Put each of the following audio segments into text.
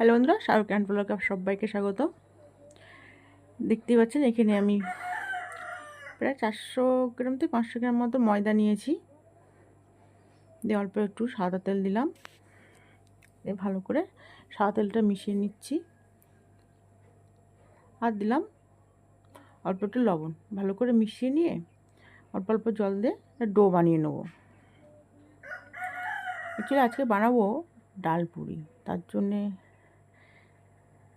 Hello বন্ধুরা, Shahrukh and ব্লগে সবাইকে স্বাগত। দেখতেই পাচ্ছেন, এখানে আমি প্রায় চারশো গ্রাম থেকে পাঁচশো গ্রাম মতো ময়দা নিয়েছি। দিয়ে অল্প একটু সাদা তেল দিলাম। দিয়ে ভালো করে সাদা তেলটা মিশিয়ে নিচ্ছি। আর দিলাম অল্প একটু লবণ। ভালো করে মিশিয়ে নিয়ে অল্প অল্প জল দিয়ে ডো বানিয়ে নেব। অ্যাকচুয়ালি আজকে বানাবো ডাল পুরি। তার জন্যে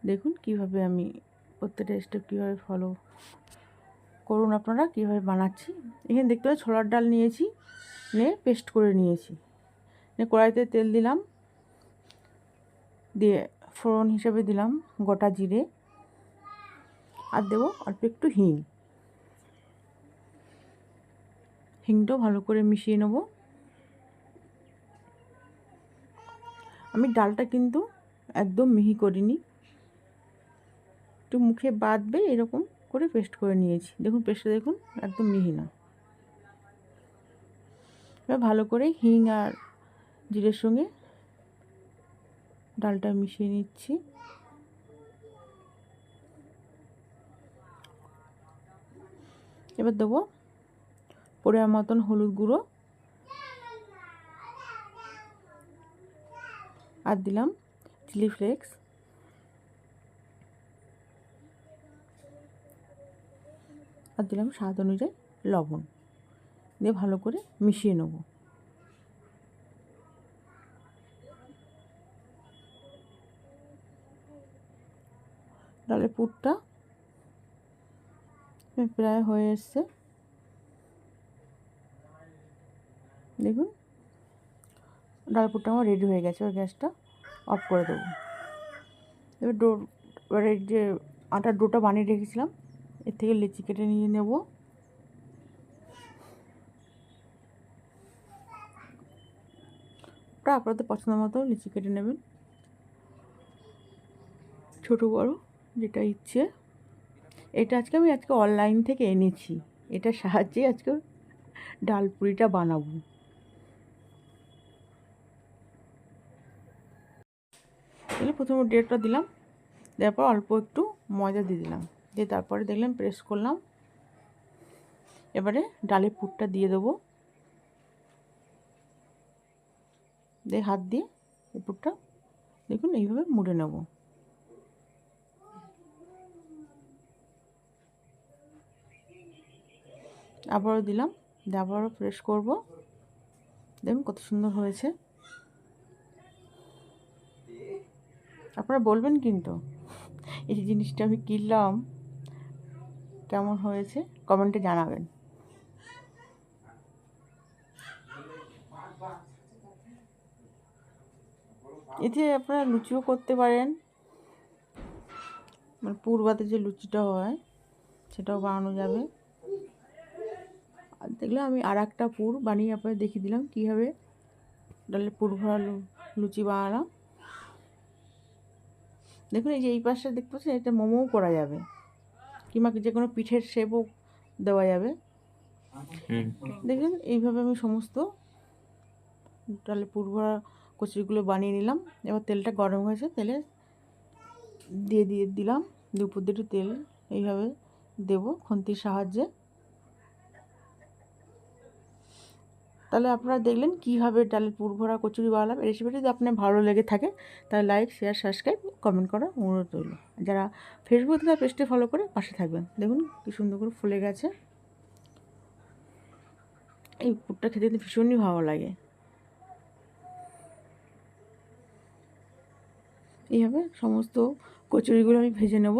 দেখুন কীভাবে আমি প্রত্যেকটা স্টেপ কীভাবে ফলো করুন আপনারা, কীভাবে বানাচ্ছি। এখানে দেখতে পাচ্ছি ছোলার ডাল নিয়েছি, নিয়ে পেস্ট করে নিয়েছি। নিয়ে কড়াইতে তেল দিলাম, দিয়ে ফোড়ন হিসেবে দিলাম গোটা জিরে, আর দেবো অল্প একটু হিং। হিংটাও ভালো করে মিশিয়ে নেব। আমি ডালটা কিন্তু একদম মিহি করিনি। একটু মুখে বাঁধবে, এরকম করে পেস্ট করে নিয়েছি। দেখুন পেস্টটা দেখুন, একদম মিহি না। এবার ভালো করে হিং আর জিরের সঙ্গে ডালটা মিশিয়ে নিচ্ছি। এবার দেবো পরিমাণ মতন হলুদ গুঁড়ো। আর দিলাম চিলি ফ্লেক্স আর দিলাম স্বাদ অনুযায়ী লবণ দিয়ে ভালো করে মিশিয়ে নেব। ডালের পুরটা প্রায় হয়ে এসছে। দেখুন ডাল পুরটা আমার রেডি হয়ে গেছে ওই গ্যাসটা অফ করে দেবো। এবার ডো এবারে যে আটার ডোটা বানিয়ে রেখেছিলাম এর থেকে লিচি কেটে নিয়ে নেব। ওটা আপনাদের পছন্দ মতো লিচি কেটে নেবেন। ছোটো, বড়, যেটা ইচ্ছে। এটা আজকে আমি, আজকে অনলাইন থেকে এনেছি। এটার সাহায্যে আজকে ডাল পুরিটা বানাবো। তাহলে প্রথমে ডেটটা দিলাম, দেওয়ার পর অল্প একটু ময়দা দিয়ে দিলাম। দিয়ে তারপরে দেখলাম প্রেস করলাম। এবারে ডালের পুরটা দিয়ে দেবো। দিয়ে হাত দিয়ে এই পুরটা দেখুন এইভাবে মুড়ে নেব। আবারও দিলাম, দিয়ে আবারও প্রেস করব। দেখুন কত সুন্দর হয়েছে। আপনারা বলবেন কিন্তু, এই জিনিসটা আমি কিনলাম কেমন হয়েছে কমেন্টে জানাবেন। এতে আপনারা লুচিও করতে পারেন। মানে পূর্বাতে যে লুচিটা হয়, সেটাও বানানো যাবে। আর দেখলে আমি আর একটা পুর বানিয়ে আপনাদের দেখিয়ে দিলাম, কীভাবে ডালের পুর ভরা লুচি বানালাম। দেখুন, এই যে এই পাশটা দেখতে পাচ্ছেন এটা মোমোও করা যাবে। কিংবা যে কোনো পিঠের শেপও দেওয়া যাবে। দেখুন এইভাবে আমি সমস্ত ডালে পুরভরা কচুরিগুলো বানিয়ে নিলাম। এবার তেলটা গরম হয়েছে তেলে দিয়ে দিয়ে দিলাম। দুপুর দুটো তেল এইভাবে দেবো খুন্তির সাহায্যে। তাহলে আপনারা দেখলেন কীভাবে ডালের পুর ভরা কচুরি বানালাম। রেসিপিটি যদি আপনার ভালো লেগে থাকে তাহলে লাইক শেয়ার সাবস্ক্রাইব কমেন্ট করা অনুরোধ রইল। যারা ফেসবুক থেকে পেজটি ফলো করে পাশে থাকবেন। দেখুন কী সুন্দর করে ফুলে গেছে। এই পুরটা খেতে কিন্তু ভীষণই ভালো লাগে। এইভাবে সমস্ত কচুরিগুলো আমি ভেজে নেব।